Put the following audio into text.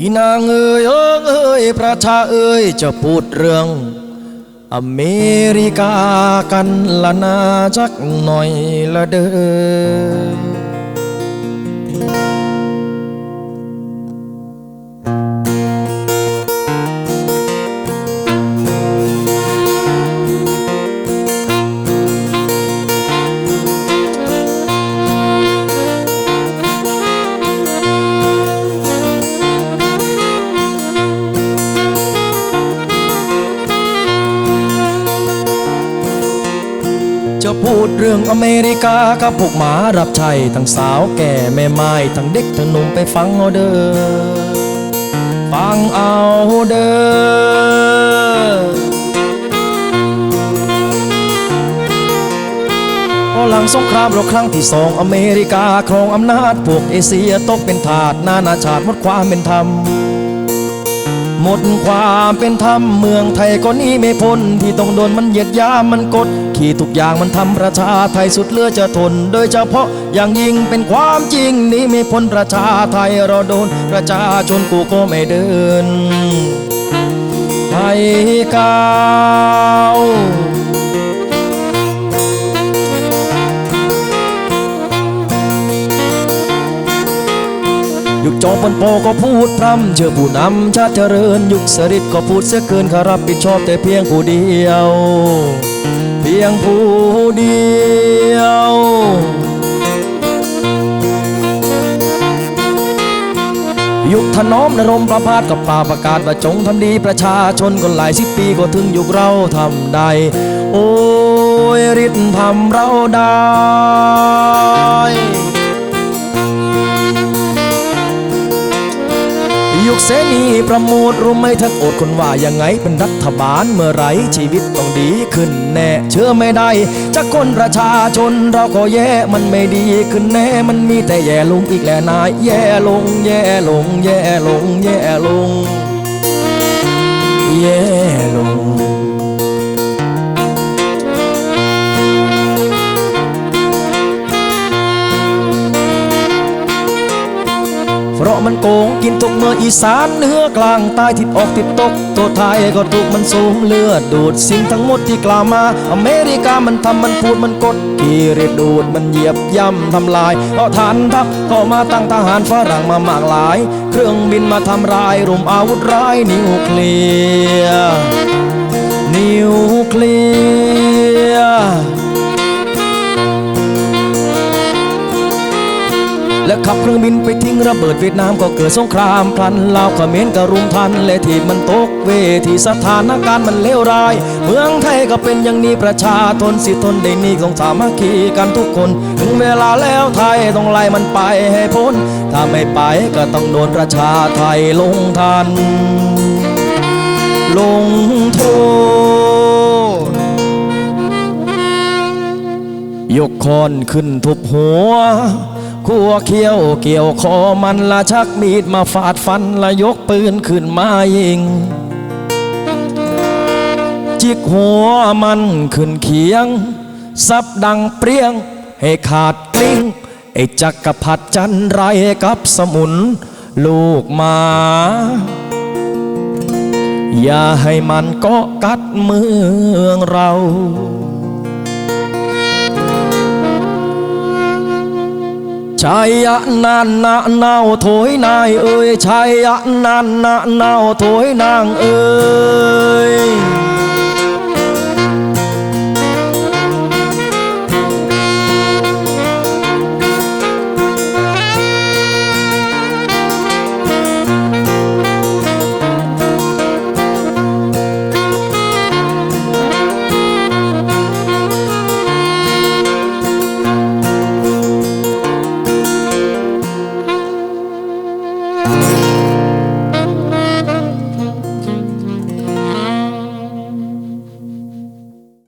อีนางเอ๋ยเอ้ยประชาเอ้ยจะพูดเรื่อง อเมริกากันละนาจักหน่อยละเด้อ จะพูดเรื่องอเมริกากับพวกหมารับใช้ทั้งสาวแก่แม่ไม้ทั้งเด็กทั้งหนุ่มไปฟังเอาเด้อฟังเอาเด้อพอหลังสงครามโลกครั้งที่สองอเมริกาครองอำนาจพวกเอเชียตกเป็นทาสนานาชาติหมดความเป็นธรรม มดความเป็นธรรมเมืองไทยก็นี้ไม่พ้นที่ต้องโดนมันเหยียดยามมันกด ขี่ทุกอย่างมันทำประชาไทยสุดเลือจะทน โดยเฉพาะอย่างยิ่งเป็นความจริงนี้ไม่พ้นประชาไทยเราโดนประชาชนกูก็ไม่เดินไทยกา ยุคจอมพลปก็พูดพร่ำเชื่อผู้นำชาติเจริญ ยุคสฤษดิ์ก็พูดเสียเกินขารับผิดชอบแต่เพียงผู้เดียว เพียงผู้เดียวยุคถนอมนรมประพาสกับป่าประกาศว่าจงทำดีประชาชนก็หลายสิบปีก็ถึงยุคเราทำได้ โอ้ยฤทธิ์ทำเราได้ กเสนีประมูลรู้ไหมท่านโอดคนว่ายังไงเป็นรัฐบาลเมื่อไรชีวิตต้องดีขึ้นแน่ เชื่อไม่ได้จากคนประชาชนเราก็แย่มันไม่ดีขึ้นแน่ มันมีแต่แย่ลงอีกแหละนาย แย่ลง แย่ลง แย่ลง แย่ลง แย่ลง ราะมันโกงกินทุกเมื่ออีสานเหนือกลางใต้ทิศออกทิศตก ตัวไทยก็ถูกมันสูงเลือดดูดสิ่งทั้งหมดที่กล่าวมา อเมริกามันทำมันพูดมันกดกีริดดูดมันเหยียบย่ำทำลายก็ฐานทัพก็มาตั้งทหารฝรั่งมามากหลาย เครื่องบินมาทำลายรุมอาวุธร้ายนิวเคลียร์นิวเคลีย ขับเครื่องบินไปทิ้งระเบิดเวียดนามก็เกิดสงครามพลันลาวเขมรก็รุมทันและที่มันตกเวทีสถานการณ์มันเลวร้าย เมืองไทยก็เป็นอย่างนี้ประชาทนสิทนได้นี่ต้องสามัคคีกันทุกคน ถึงเวลาแล้วไทยต้องไล่มันไปให้พ้น ถ้าไม่ไปก็ต้องโดนประชาไทยลงทัน ลงโทษยกคอนขึ้นทุบหัว ขัวเขี้ยวเกี่ยวคอมันละชักมีดมาฟาดฟันละยกปืนขึ้นมายิง จิกหัวมันขึ้นเคียงซับดังเปรี้ยง ให้ขาดกลิ้งไอ้จักรพัดจันไรกับสมุน ลูกมา อย่าให้มันกาะกัดเมืองเรา ชัยยะนันนะเนาโถยนา